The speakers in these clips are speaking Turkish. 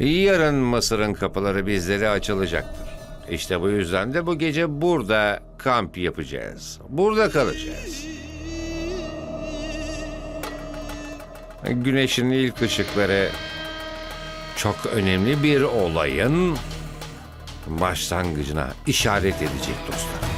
Yarın Mısır'ın kapıları bizlere açılacaktır. İşte bu yüzden de bu gece burada kamp yapacağız. Burada kalacağız. Güneşin ilk ışıkları çok önemli bir olayın başlangıcına işaret edecek dostlar.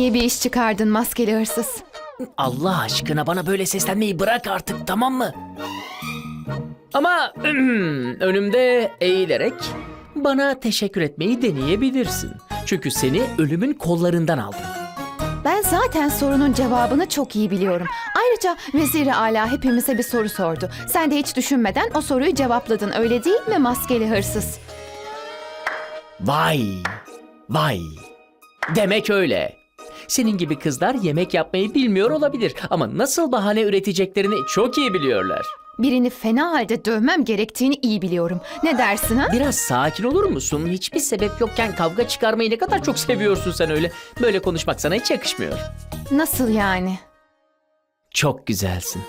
İyi bir iş çıkardın maskeli hırsız. Allah aşkına bana böyle seslenmeyi bırak artık tamam mı? Ama önümde eğilerek bana teşekkür etmeyi deneyebilirsin. Çünkü seni ölümün kollarından aldım. Ben zaten sorunun cevabını çok iyi biliyorum. Ayrıca Vezir-i Ala hepimize bir soru sordu. Sen de hiç düşünmeden o soruyu cevapladın öyle değil mi maskeli hırsız? Vay, vay. Demek öyle. Senin gibi kızlar yemek yapmayı bilmiyor olabilir ama nasıl bahane üreteceklerini çok iyi biliyorlar. Birini fena halde dövmem gerektiğini iyi biliyorum. Ne dersin ha? Biraz sakin olur musun? Hiçbir sebep yokken kavga çıkarmayı ne kadar çok seviyorsun sen öyle. Böyle konuşmak sana hiç yakışmıyor. Nasıl yani? Çok güzelsin.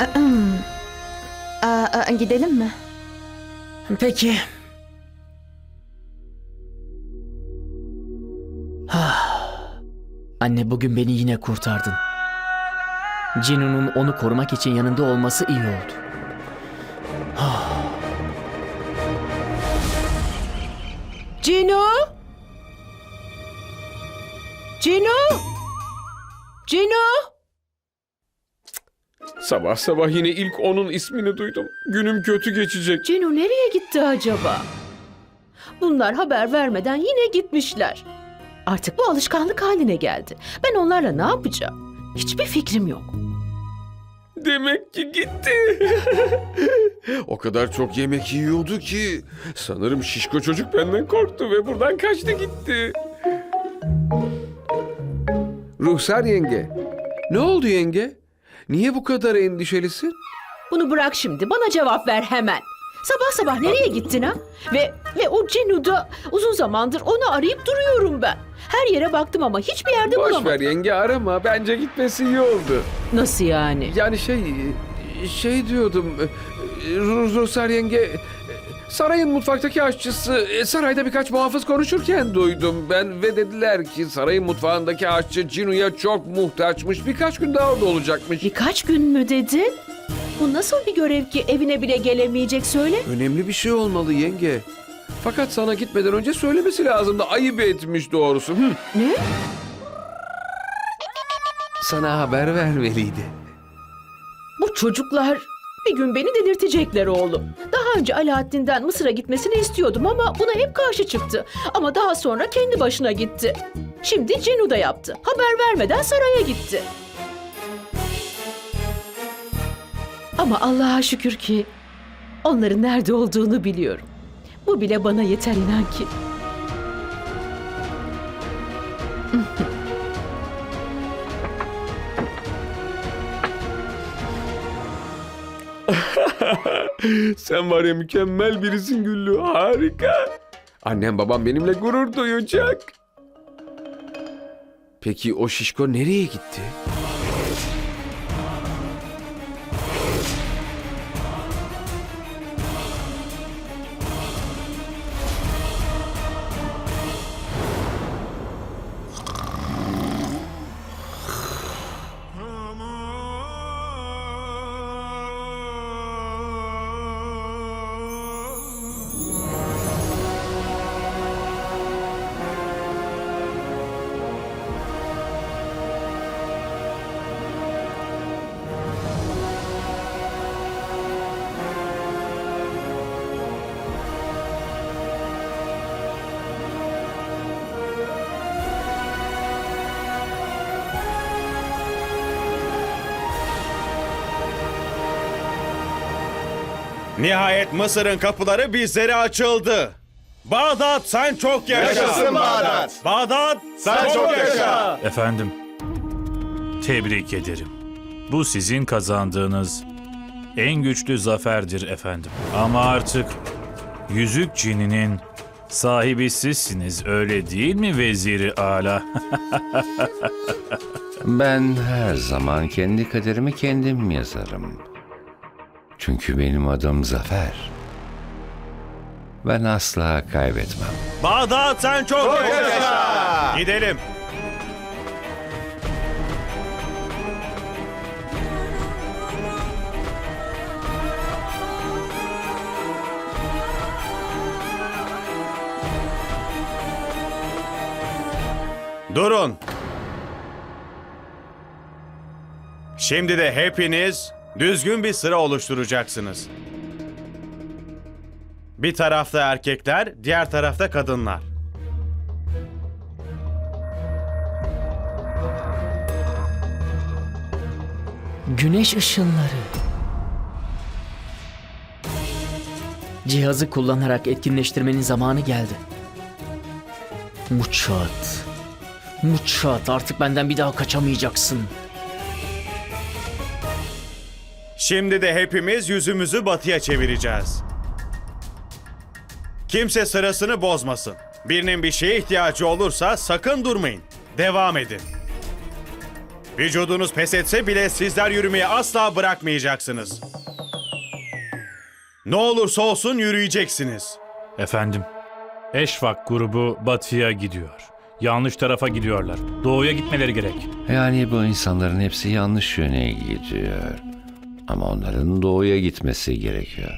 Aa, aa, gidelim mi? Peki. Ah. Anne bugün beni yine kurtardın. Cinu'nun onu korumak için yanında olması iyi oldu. Ah. Cino? Cino? Sabah sabah yine ilk onun ismini duydum. Günüm kötü geçecek. Cino nereye gitti acaba? Bunlar haber vermeden yine gitmişler. Artık bu alışkanlık haline geldi. Ben onlarla ne yapacağım? Hiçbir fikrim yok. Demek ki gitti. o kadar çok yemek yiyordu ki sanırım şişko çocuk benden korktu ve buradan kaçtı gitti. Ruhsar yenge. Ne oldu yenge? Niye bu kadar endişelisin? Bunu bırak şimdi. Bana cevap ver hemen. Sabah sabah nereye gittin ha? Ve ve o Cino da uzun zamandır onu arayıp duruyorum ben. Her yere baktım ama hiçbir yerde Boş bulamadım. ver yenge arama. Bence gitmesi iyi oldu. Nasıl yani? Yani şey şey diyordum. Ru- Ruhsar yenge sarayın mutfaktaki aşçısı e, sarayda birkaç muhafız konuşurken duydum ben ve dediler ki sarayın mutfağındaki aşçı Cinu'ya çok muhtaçmış. Birkaç gün daha orada olacakmış. Birkaç gün mü dedin? Bu nasıl bir görev ki evine bile gelemeyecek söyle? Önemli bir şey olmalı yenge. Fakat sana gitmeden önce söylemesi lazımdı. Ayıp etmiş doğrusu. Hı. Ne? Sana haber vermeliydi. Bu çocuklar bir gün beni delirtecekler oğlum. Daha önce Alaaddin'den Mısır'a gitmesini istiyordum ama buna hep karşı çıktı. Ama daha sonra kendi başına gitti. Şimdi Cinu da yaptı. Haber vermeden saraya gitti. Ama Allah'a şükür ki onların nerede olduğunu biliyorum. Bu bile bana yeter inan ki. Sen var ya mükemmel birisin Güllü. Harika. Annem babam benimle gurur duyacak. Peki o şişko nereye gitti? Nihayet Mısır'ın kapıları bizlere açıldı. Bağdat sen çok yaşa. Yaşasın Bağdat. Bağdat sen, çok, yaşa. Efendim, tebrik ederim. Bu sizin kazandığınız en güçlü zaferdir efendim. Ama artık yüzük cininin sahibi sizsiniz öyle değil mi veziri ala? Ben her zaman kendi kaderimi kendim yazarım. Çünkü benim adım Zafer. Ben asla kaybetmem. Bağdat sen çok, yaşa. Gidelim. Durun. Şimdi de hepiniz düzgün bir sıra oluşturacaksınız. Bir tarafta erkekler, diğer tarafta kadınlar. Güneş ışınları. Cihazı kullanarak etkinleştirmenin zamanı geldi. Muçat. Muçat artık benden bir daha kaçamayacaksın. Şimdi de hepimiz yüzümüzü batıya çevireceğiz. Kimse sırasını bozmasın. Birinin bir şeye ihtiyacı olursa sakın durmayın. Devam edin. Vücudunuz pes etse bile sizler yürümeye asla bırakmayacaksınız. Ne olursa olsun yürüyeceksiniz. efendim, Eşvak grubu batıya gidiyor. Yanlış tarafa gidiyorlar. Doğuya gitmeleri gerek. Yani bu insanların hepsi yanlış yöne gidiyor. Ama onların doğuya gitmesi gerekiyor.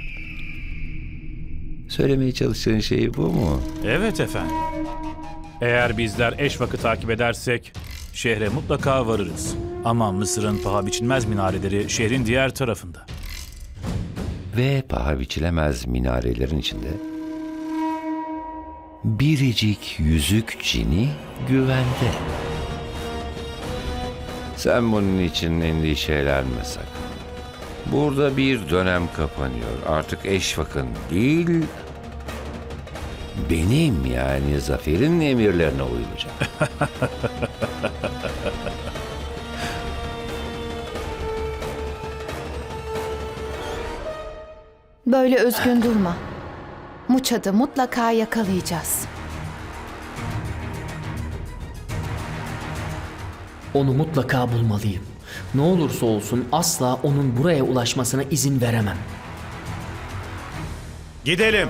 Söylemeye çalıştığın şey bu mu? Evet efendim. Eğer bizler Eşvak'ı takip edersek şehre mutlaka varırız. Ama Mısır'ın paha biçilmez minareleri şehrin diğer tarafında. Ve paha biçilemez minarelerin içinde biricik yüzük cini güvende. Sen bunun için endişelenme sakın. Burada bir dönem kapanıyor. Artık Eşvak'ın değil, benim yani Zafer'in emirlerine uyulacak. Böyle üzgün durma. Muçad'ı mutlaka yakalayacağız. Onu mutlaka bulmalıyım. Ne olursa olsun asla onun buraya ulaşmasına izin veremem. Gidelim.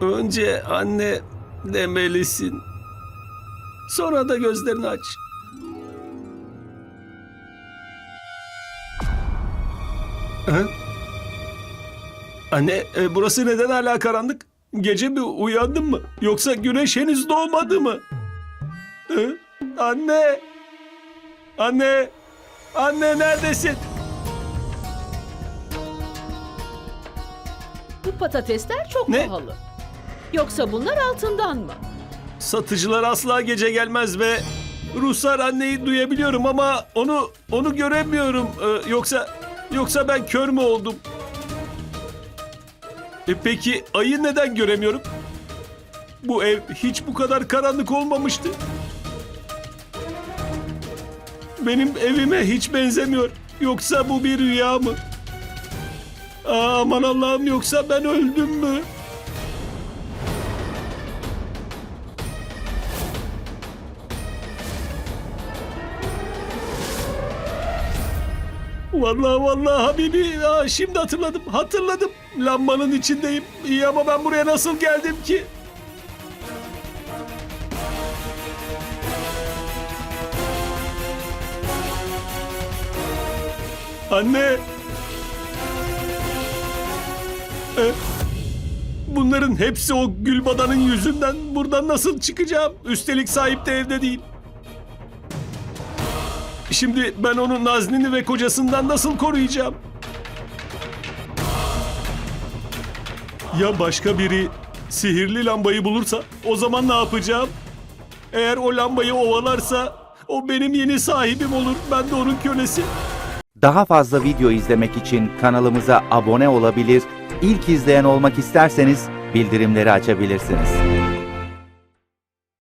Önce anne demelisin. Sonra da gözlerini aç. Ha? Anne, e, burası neden hala karanlık? Gece mi uyandın mı? Yoksa güneş henüz doğmadı mı? Hı? Anne! Anne! Anne neredesin? Bu patatesler çok Ne? pahalı. Yoksa bunlar altından mı? Satıcılar asla gece gelmez ve Ruslar anneyi duyabiliyorum ama onu onu göremiyorum. Ee, yoksa yoksa ben kör mü oldum? E peki ayı neden göremiyorum? Bu ev hiç bu kadar karanlık olmamıştı. Benim evime hiç benzemiyor. Yoksa bu bir rüya mı? Aa, aman Allah'ım yoksa ben öldüm mü? Vallahi vallahi Habibi Aa, şimdi hatırladım hatırladım. Lambanın içindeyim. İyi ama ben buraya nasıl geldim ki? Anne! E, Bunların hepsi o Gülbadan'ın yüzünden. Buradan nasıl çıkacağım? Üstelik sahip de evde değil Şimdi ben onu Nazlin'i ve kocasından nasıl koruyacağım? Ya başka biri sihirli lambayı bulursa o zaman ne yapacağım? Eğer o lambayı ovalarsa o benim yeni sahibim olur. Ben de onun kölesi. Daha fazla video izlemek için kanalımıza abone olabilir, ilk izleyen olmak isterseniz bildirimleri açabilirsiniz.